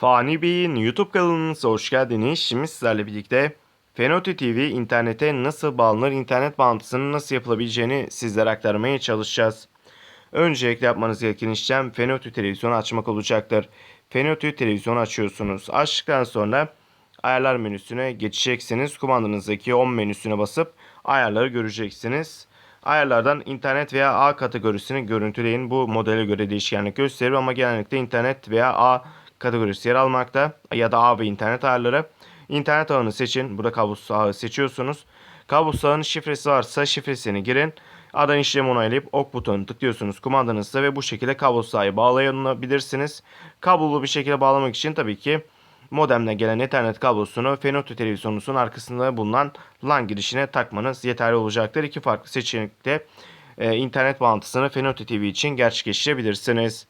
Fani Bey'in YouTube kanalınıza hoş geldiniz. Şimdi sizlerle birlikte Fenoti TV internete nasıl bağlanır, internet bağlantısının nasıl yapılabileceğini sizlere aktarmaya çalışacağız. Öncelikle yapmanız gereken işlem Fenoti televizyonu açmak olacaktır. Fenoti televizyonu açıyorsunuz. Açtıktan sonra ayarlar menüsüne geçeceksiniz. Kumandanızdaki 10 menüsüne basıp ayarları göreceksiniz. Ayarlardan internet veya A kategorisini görüntüleyin. Bu modele göre değişkenlik gösterir ama genellikle internet veya A kategorisi yer almakta ya da A ve internet ayarları. İnternet ağını seçin. Burada kablosuz ağı seçiyorsunuz. Kablosuz ağın şifresi varsa şifresini girin. Adan işlemi onaylayıp ok butonunu tıklıyorsunuz kumandanızda ve bu şekilde kablosuz ağı bağlayabilirsiniz. Kablolu bir şekilde bağlamak için tabii ki modemden gelen ethernet kablosunu Fenoto televizyonunuzun arkasında bulunan LAN girişine takmanız yeterli olacaktır. İki farklı seçenekte e, internet bağlantısını Fenoto TV için gerçekleştirebilirsiniz.